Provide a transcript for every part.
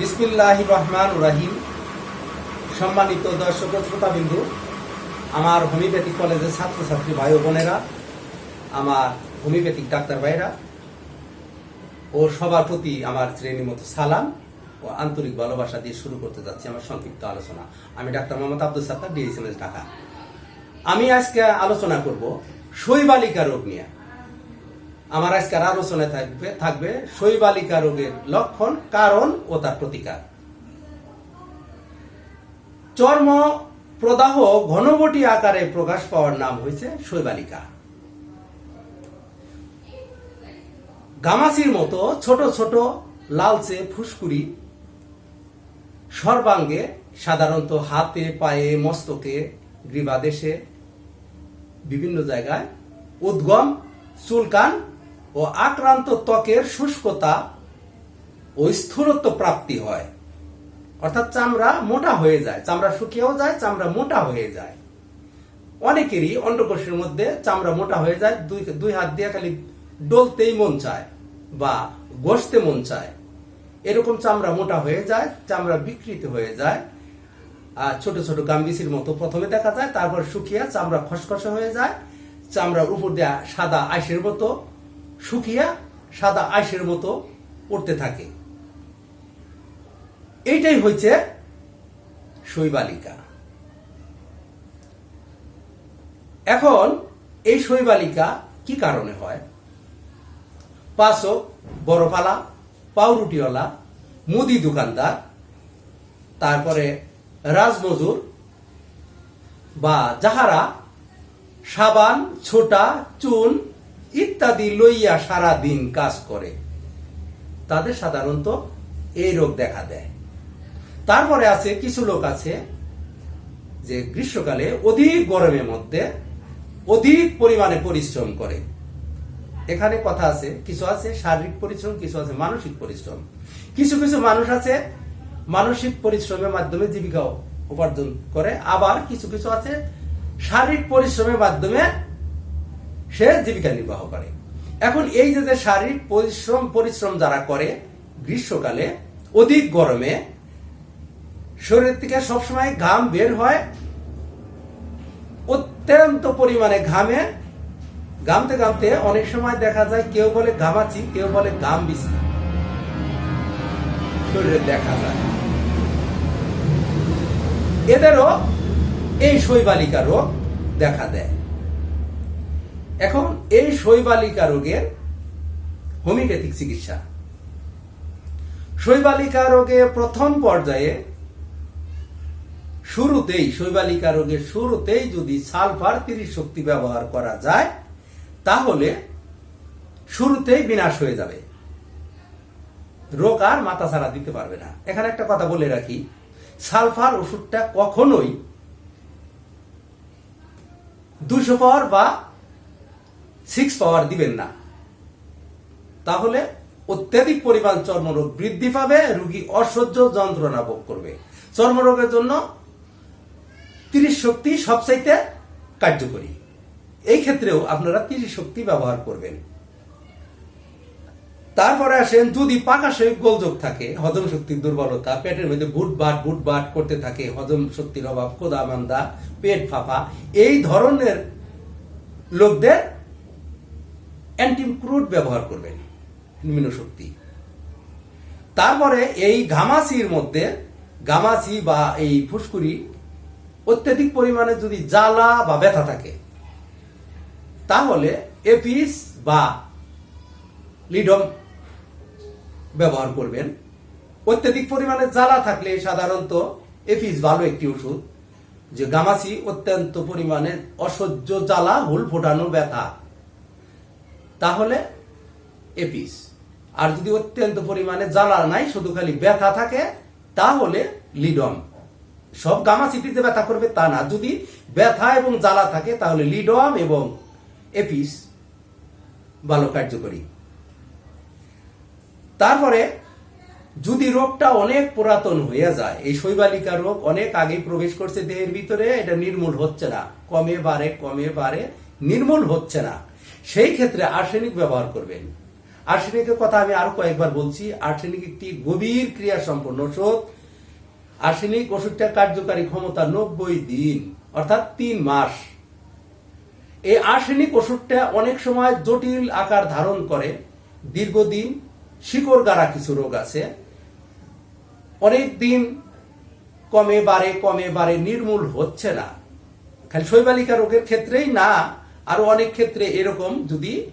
বিসমিল্লাহ রহমান রাহিম। সম্মানিত দর্শক শ্রোতাবিন্দু, আমার হোমিওপ্যাথিক কলেজের ছাত্রছাত্রী ভাই বোনেরা, আমার হোমিওপ্যাথিক ডাক্তার ভাইরা ও সবার প্রতি আমার শ্রেণি মতো সালাম ও আন্তরিক ভালোবাসা দিয়ে শুরু করতে যাচ্ছি আমার সংক্ষিপ্ত আলোচনা। আমি ডাক্তার মোহাম্মদ আব্দুল সাত্তার ডিএসএমএস ঢাকা। আমি আজকে আলোচনা করব শৈবালিকা রোগ নিয়ে। আমার আজকের আলোচনায় থাকবে থাকবে শৈবালিকা রোগের লক্ষণ, কারণ ও তার প্রতিকার। চর্ম প্রদাহ ঘনবটি আকারে প্রকাশ পাওয়ার নাম হয়েছে শৈবালিকা। গামাসির মতো ছোট ছোট লালচে ফুসকুড়ি, সর্বাঙ্গে সাধারণত হাতে, পায়ে, মস্তকে, গ্রীবাদেশে, বিভিন্ন জায়গায়, উদ্গম, চুলকান ও আক্রান্ত ত্বকের শুষ্কতা ও স্থূলত্ব প্রাপ্তি হয়। অর্থাৎ চামড়া মোটা হয়ে যায়। চামড়া শুকিয়েও যায়, চামড়া মোটা হয়ে যায়। অনেকেরই অন্ডকোষের মধ্যে চামড়া মোটা হয়ে যায়, দুই দুই হাত দিয়ে খালি ডলতেই মন চায় বা বসতে মন চায়। এরকম চামড়া মোটা হয়ে যায়, চামড়া বিকৃত হয়ে যায়। আর ছোট ছোট গাম্বিসির মতো প্রথমে দেখা যায়, তারপর শুকিয়ে চামড়া খসখসে হয়ে যায়। চামড়ার উপর দিয়ে সাদা আইসের মতো শুকিয়ে সাদা আইসের মতো পড়তে থাকে। এইটাই হয়েছে শৈবালিকা। এখন এই শৈবালিকা কি কারণে হয়? পাঁচক বড়পালা, পাউরুটিওয়ালা, মুদি দোকানদার, তারপরে রাজমজুর বা যাহারা সাবান, ছোটা, চুন ইত্যাদি লইয়া সারা দিন কাজ করে, তাদের সাধারণত এই রোগ দেখা দেয়। তারপরে আছে, কিছু লোক আছে যে গ্রীষ্মকালে অধিক গরমের মধ্যে অধিক পরিমাণে পরিশ্রম করে। এখানে কথা আছে, কিছু আছে শারীরিক পরিশ্রম, কিছু আছে মানসিক পরিশ্রম। কিছু কিছু মানুষ আছে মানসিক পরিশ্রমের মাধ্যমে জীবিকা উপার্জন করে, আবার কিছু কিছু আছে শারীরিক পরিশ্রমের মাধ্যমে সে জীবিকা নির্বাহ করে। এখন এই যে যে শারীরিক পরিশ্রম পরিশ্রম যারা করে গ্রীষ্মকালে, অধিক গরমে শরীর থেকে সবসময় ঘাম বের হয়, অত্যন্ত পরিমাণে ঘামে, ঘামতে ঘামতে অনেক সময় দেখা যায় কেউ বলে ঘামাচি কেউ বলে ঘাম বিছি শরীরে দেখা যায়। এদেরও এই শৈবালিকা রোগ দেখা দেয়। এখন এই শৈবালিকা রোগের হোমিওপ্যাথিক চিকিৎসা। শৈবালিকা রোগে প্রথম পর্যায়ে শুরুতেই, শৈবালিকা রোগের শুরুতেই যদি সালফার তিরিশ শক্তি ব্যবহার করা যায়, তাহলে শুরুতেই বিনাশ হয়ে যাবে। রোগ আর মাথা ছাড়া দিতে পারবে না। এখানে একটা কথা বলে রাখি, সালফার ওষুধটা কখনোই দুশো পাওয়ার বা সিক্স পাওয়ার দিবেন না। তাহলে অত্যাধিক পরিমাণ চর্মরোগ বৃদ্ধি পাবে, রোগী অসহ্য যন্ত্রণা ভোগ করবে। চর্মরোগের জন্য তিরিশ শক্তি সবচাইতে কার্যকরী। এই ক্ষেত্রেও আপনারা তিরিশ শক্তি ব্যবহার করবেন। তারপরে আসেন, যদি পাকাশয়ে গোলযোগ থাকে, হজম শক্তির দুর্বলতা, পেটের মধ্যে বুট বাট বুট বাট করতে থাকে, হজম শক্তির অভাব কোদা মান্দা, পেট ফাঁপা, এই ধরনের লোকদের অ্যান্টিক্রুড ব্যবহার করবেন, নিম্ন শক্তি। তারপরে এই ঘামাসির মধ্যে, গামাসি বা এই ফুসকুরি অত্যাধিক পরিমাণে যদি জ্বালা বা ব্যথা থাকে, তাহলে এপিস বা লিডম ব্যবহার করবেন। অত্যাধিক পরিমাণে জ্বালা থাকলে সাধারণত এপিস ভালো একটি ওষুধ, যে গামাসি অত্যন্ত পরিমাণে অসহ্য জ্বালা, হুল ফোটানো ব্যথা। তাহলে এপিস আর যদি অত্যন্ত পরিমাণে জ্বালা নাই, শুধু খালি ব্যথা থাকে, তাহলে লিডম সব গামাসিটিতে ব্যথা করবে তা না। যদি ব্যথা এবং জ্বালা থাকে, তাহলে লিডম এবং এপিস ভালো কার্যকরী। তারপরে, যদি রোগটা অনেক পুরাতন হয়ে যায়, এই শৈবালিকা রোগ অনেক আগে প্রবেশ করছে দেহের ভিতরে, এটা নির্মূল হচ্ছে না। কমে বাড়ে কমে বাড়ে, নির্মূল হচ্ছে না। সেই ক্ষেত্রে আর্সেনিক ব্যবহার করবেন। আর্সেনিকের কথা আমি আরও কয়েকবার বলছি, আর্সেনিক একটি গভীর ক্রিয়া সম্পন্ন ওষুধ আর্সেনিক ওষুধটা কার্যকারী ক্ষমতা নব্বই দিন, অর্থাৎ তিন মাস। এই আর্সেনিক ওষুধটা অনেক সময় জটিল আকার ধারণ করে। দীর্ঘদিন শিকড় গাড়া কিছু রোগ আছে। অনেক দিন কমে বাড়ে কমে বাড়ে, নির্মূল হচ্ছে না। খালি শৈবালিকা রোগের ক্ষেত্রেই না আরও অনেক ক্ষেত্রে এরকম যদি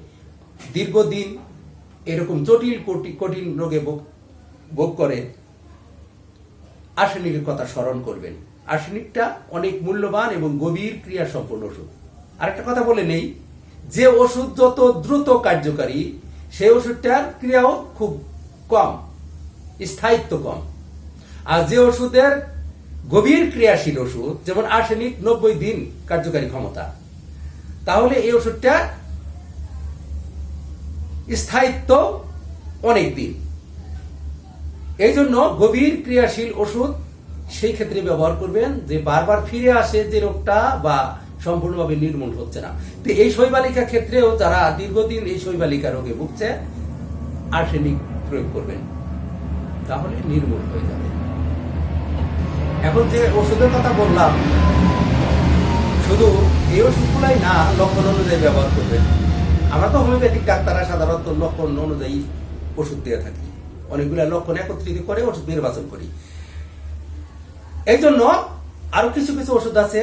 দীর্ঘদিন এরকম জটিল কঠিন রোগে ভোগ- করে, আর্সেনিকের কথা স্মরণ করবেন। আর্সেনিকটা অনেক মূল্যবান এবং গভীর ক্রিয়া সম্পন্ন ওষুধ। আরেকটা কথা বলে নেই, যে ওষুধ যত দ্রুত কার্যকারী, সেই ওষুধটার ক্রিয়াও খুব কম, স্থায়িত্ব কম। আর যে ওষুধের গভীর ক্রিয়াশীল ওষুধ, যেমন আর্সেনিক নব্বই দিন কার্যকারী ক্ষমতা তাহলে এই ওষুধটা স্থায়িত্ব অনেক দিন। এই জন্য গভীর ক্রিয়াশীল ওষুধ সেই ক্ষেত্রে ব্যবহার করবেন যে বারবার ফিরে আসে যে রোগটা বা সম্পূর্ণভাবে নির্মূল হচ্ছে না। তো এই শৈবালিকা ক্ষেত্রেও যারা দীর্ঘদিন এই শৈবালিকা রোগে ভুগছে, আর্সেনিক প্রয়োগ করবেন। তাহলে নির্মূল হয়ে যাবে। এখন যে ওষুধের কথা বললাম শুধু এই ওষুধগুলাই না, লক্ষণ অনুযায়ী ব্যবহার করবেন। আমরা তো হোমিওপ্যাথিক ডাক্তাররা সাধারণত লক্ষণ অনুযায়ী ওষুধ দিয়ে থাকি। অনেকগুলো লক্ষণ একত্রিত করে ওষুধ নির্বাচন করি। এই জন্য আরও কিছু কিছু ওষুধ আছে,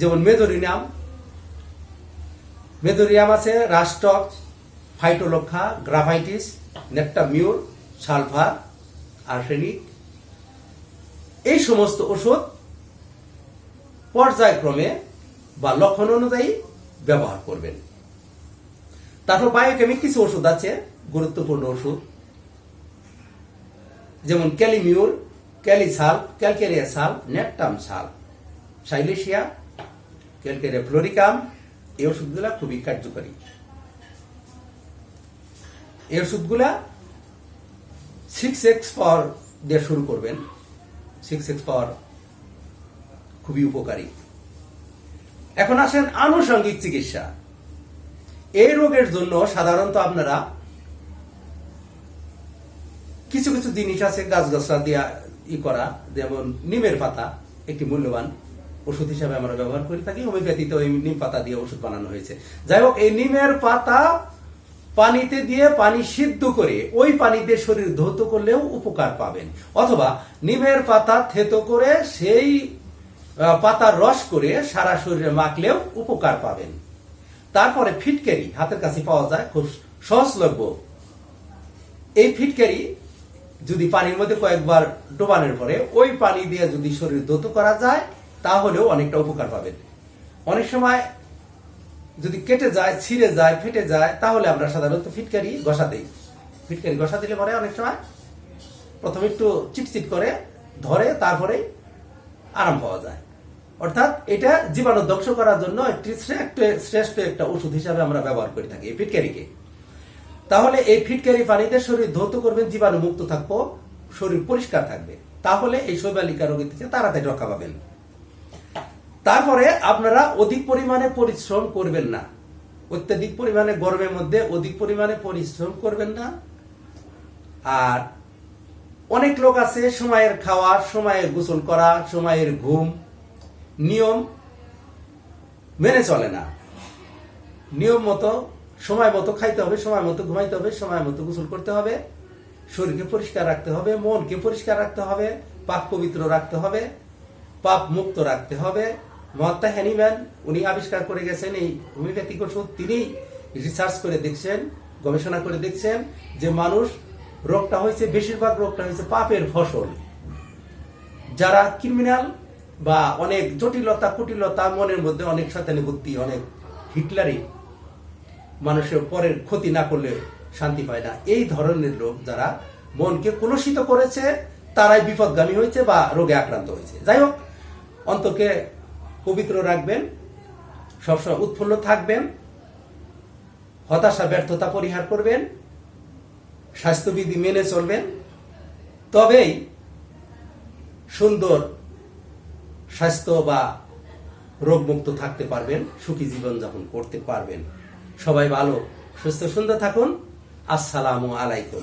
যেমন মেজোরিনাম। মেজোরিয়াম আছে রাস্টক ফাইটোলক্ষা, গ্রাফাইটিস, নেপটামিউর, সালফার, আর্সেনিক। এই সমস্ত ওষুধ পর্যায়ক্রমে বা লক্ষণ অনুযায়ী ব্যবহার করবেন। তারপর বায়োকেমিক কিছু ওষুধ আছে, গুরুত্বপূর্ণ ওষুধ। যেমন ক্যালিমিউর ক্যালিসাল, ক্যালকেরিয়া সাল, নেপটাম সাল, সাইলেশিয়া, ক্যালকেরিয়া ফ্লোরিকাম, এই ওষুধগুলা খুবই কার্যকরী। এই ওষুধগুলা সিক্স এক্স পাওয়ার দিয়ে শুরু করবেন। সিক্স এক্স পাওয়ার খুবই উপকারী। এখন আসেন আনুষঙ্গিক চিকিৎসা। এই রোগের জন্য সাধারণত আপনারা কিছু কিছু জিনিস আছে গাছগাছরা দিয়া ই করা, যেমন নিমের পাতা, একটি মূল্যবান ওষুধ হিসাবে আমরা ব্যবহার করে থাকি। হোমিওপ্যাথিতে ওই নিম পাতা দিয়ে ওষুধ বানানো হয়েছে। যাই হোক, এই নিমের পাতা পানিতে দিয়ে পানি সিদ্ধ করে ওই পানিতে শরীর ধৌত করলেও উপকার পাবেন। অথবা নিমের পাতা থেতো করে সেই পাতার রস করে সারা শরীরে মাখলেও উপকার পাবেন। তারপরে ফিটকারি হাতের কাছে পাওয়া যায়, খুব সহজলভ্য। এই ফিটকারি যদি পানির মধ্যে কয়েকবার ডোবানোর পরে ওই পানি দিয়ে যদি শরীর ধৌত করা যায়, তাহলেও অনেকটা উপকার পাবেন। অনেক সময় যদি কেটে যায়, ছিঁড়ে যায়, ফেটে যায়, তাহলে আমরা সাধারণত ফিটকারি ঘষা দিই। ফিটকারি ঘষা দিলে পরে অনেক সময় প্রথমে একটু চিটচিট করে ধরে তারপরে আরাম পাওয়া যায়। অর্থাৎ এটা জীবাণু ধ্বংস করার জন্য একটি শ্রেষ্ঠ একটা ওষুধ হিসাবে আমরা ব্যবহার করে থাকি, এই ফিটকারিকে। তাহলে এই ফিটকারি পানিতে শরীর ধৌত করবেন জীবাণু মুক্ত থাকব, শরীর পরিষ্কার থাকবে। তাহলে এই শৈবালিকা রোগের থেকে তাড়াতাড়ি রক্ষা পাবেন। তারপরে আপনারা অধিক পরিমাণে পরিশ্রম করবেন না। অত্যাধিক পরিমাণে গরমের মধ্যে অধিক পরিমাণে পরিশ্রম করবেন না। আর অনেক লোক আছে, সময়ের খাওয়া সময়ে গোসল করা, সময়ের ঘুম। নিয়ম মেনে চলে না। নিয়ম মতো, সময় মতো খাইতে হবে, সময় মতো ঘুমাইতে হবে, সময় মতো গোসল করতে হবে। শরীরকে পরিষ্কার রাখতে হবে, মনকে পরিষ্কার রাখতে হবে, পাপ পবিত্র রাখতে হবে, পাপ মুক্ত রাখতে হবে। মহাত্মা হ্যানিম্যান উনি আবিষ্কার করে গেছেন, এই হোমিওপ্যাথিক ওষুধ তিনি রিসার্চ করে দেখছেন, গবেষণা করে দেখছেন যে মানুষ রোগটা হয়েছে, বেশিরভাগ রোগটা হয়েছে পাপের ফসল। যারা ক্রিমিনাল বা অনেক জটিলতা, কুটিলতা, মনের মধ্যে অনেক শতানি বুদ্ধি, অনেক হিটলারি, মানুষের পরের ক্ষতি না করলে শান্তি পায় না। এই ধরনের লোক যারা মনকে কলুষিত করেছে, তারাই বিপদগামী হয়েছে বা রোগে আক্রান্ত হয়েছে। যাই হোক, অন্তকে পবিত্র রাখবেন, সবসময় উৎফুল্ল থাকবেন, হতাশা, ব্যর্থতা পরিহার করবেন স্বাস্থ্যবিধি মেনে চলবেন। তবেই সুন্দর স্বাস্থ্য বা রোগমুক্ত থাকতে পারবেন, সুখী জীবনযাপন করতে পারবেন। সবাই ভালো, সুস্থ, সুন্দর থাকুন। আসসালামু আলাইকুম।